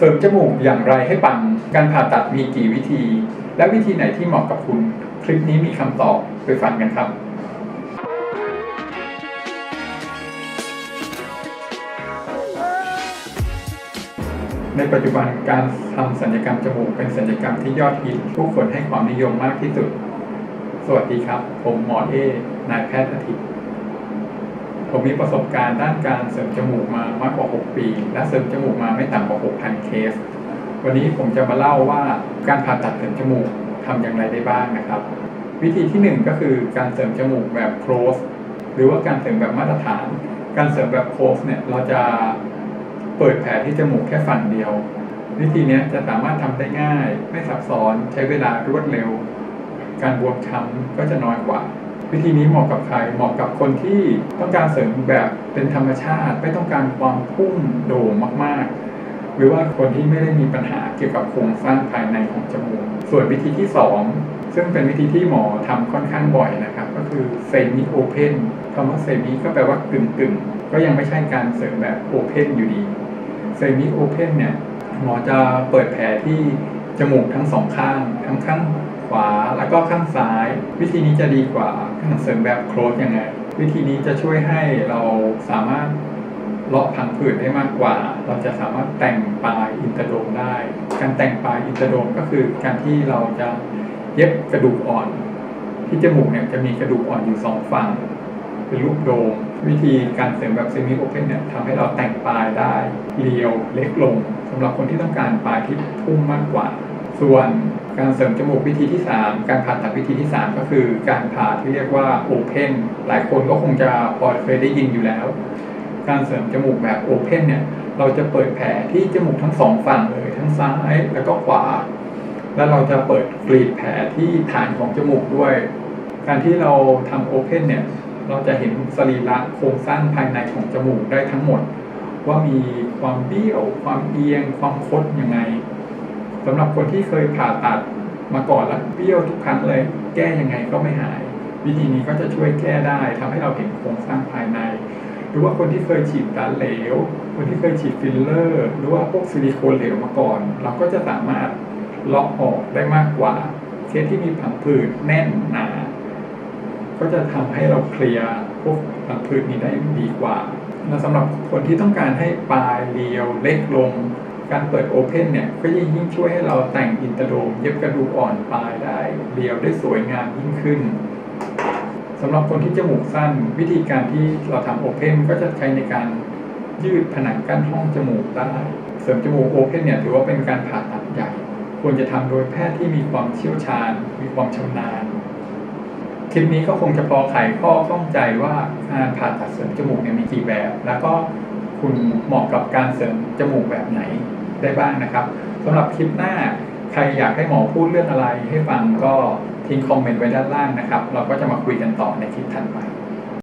เสริมจมูกอย่างไรให้ปัง การผ่าตัดมีกี่วิธี และวิธีไหนที่เหมาะกับคุณ คลิปนี้มีคำตอบไปฟังกันครับ ในปัจจุบันการทำศัลยกรรมจมูกเป็นศัลยกรรมที่ยอดฮิตผู้คนให้ความนิยมมากที่สุด สวัสดีครับ ผมหมอเอนายแพทย์อาทิตย์ ผมมีประสบการณ์ด้านการเสริมจมูกมามากกว่า 6 ปี และเสริมจมูกมาไม่ต่ำกว่า 6,000 เคส วันนี้ผมจะมาเล่าว่าการผ่าตัดเสริมจมูกทำอย่างไรได้บ้างนะครับ วิธีที่หนึ่งก็คือการเสริมจมูกแบบ close หรือว่าการเสริมแบบมาตรฐาน การเสริมแบบ close เนี่ยเราจะเปิดแผลที่จมูกแค่ฝั่งเดียว วิธีนี้จะสามารถทำได้ง่าย ไม่ซับซ้อนใช้เวลารวดเร็ว การบวมช้ำก็จะน้อยกว่า วิธีนี้เหมาะกับใครเหมาะกับคนที่ต้องการเสริมแบบเป็นธรรมชาติ ไม่ต้องการความพุ่งโด่งมากๆ หรือว่าคนที่ไม่ได้มีปัญหาเกี่ยวกับโครงสร้างภายในของจมูกส่วนวิธีที่ 2 ซึ่งเป็นวิธีที่หมอทำค่อนข้างบ่อยนะครับ ก็คือเซมิโอเพนคำว่าเซมิก็แปลว่ากึ่งกึ่งๆก็ยังไม่ใช่การเสริมแบบโอเพนอยู่ดีเซมิโอเพนเนี่ยหมอจะเปิดแผลที่จมูกทั้งสองข้างทั้งข้าง ขวาแล้วก็ข้างซ้าย วิธีนี้จะดีกว่าการเสริมแบบโคลสยังไง วิธีนี้จะช่วยให้เราสามารถเลาะพังผืดได้มากกว่า เราจะสามารถแต่งปลายอินเตอร์โดมได้ การแต่งปลายอินเตอร์โดมก็คือการที่เราจะเย็บกระดูกอ่อน ที่จมูกเนี่ยจะมีกระดูกอ่อนอยู่สองฝั่ง เป็นรูปโดม วิธีการเสริมแบบเซมิโอเพนเนี่ยทำให้เราแต่งปลายได้เรียวเล็กลงสำหรับคนที่ต้องการปลายที่พุ่งมากกว่า ส่วนการเสริมจมูกวิธีที่ 3 การผ่าตัดวิธีที่ 3 ก็คือการผ่าที่เรียกว่าโอเพนหลายคนก็คงจะพอเคยได้ยินอยู่แล้ว การเสริมจมูกแบบโอเพนเนี่ยเราจะเปิดแผลที่จมูกทั้งสองฝั่งเลยทั้งซ้ายแล้วก็ขวา แล้วเราจะเปิดกรีดแผลที่ฐานของจมูกด้วย การที่เราทำโอเพนเนี่ยเราจะเห็นสรีระโครงสร้างภายในของจมูกได้ทั้งหมด ว่ามีความเบี้ยว ความเอียง ความคดยังไง สำหรับคนที่เคยผ่าตัดมาก่อนแล้วเบี้ยวทุกครั้งเลย แก้ยังไงก็ไม่หาย วิธีนี้ก็จะช่วยแก้ได้ทำให้เราเห็นโครงสร้างภายใน หรือว่าคนที่เคยฉีดสาเหลว คนที่เคยฉีดฟิลเลอร์ หรือว่าพวกซิลิโคนเหลวมาก่อน เราก็จะสามารถเลาะออกได้มากกว่าเคสที่มีผังผืดแน่นหนาก็จะทำให้เราเคลียร์พวกผังผืดนี้ได้ดีกว่าและสำหรับคนที่ต้องการให้ปลายเรียวเล็กลง การเปิดโอเพนเนี่ยก็ยิ่งยิ่งช่วยให้เราแต่งอินเตอร์โดมเย็บกระดูกอ่อนปลายได้เรียวได้สวยงามยิ่งขึ้นสำหรับคนที่จมูกสั้น วิธีการที่เราทำโอเพนก็จะใช้ในการยืดผนังกั้นห้องจมูกได้เสริมจมูกโอเพนเนี่ยถือว่าเป็นการผ่าตัดใหญ่ ควรจะทำโดยแพทย์ที่มีความเชี่ยวชาญ มีความชำนาญคลิปนี้ก็คงจะพอไขข้อข้องใจว่าการผ่าตัดเสริมจมูกเนี่ยมีกี่แบบ แล้วก็คุณเหมาะกับการเสริมจมูกแบบไหน ได้บ้างนะครับสำหรับคลิปหน้าใครอยากให้หมอพูดเรื่องอะไรให้ฟังก็ทิ้งคอมเมนต์ไว้ด้านล่างนะครับ เราก็จะมาคุยกันต่อในคลิปถัดไป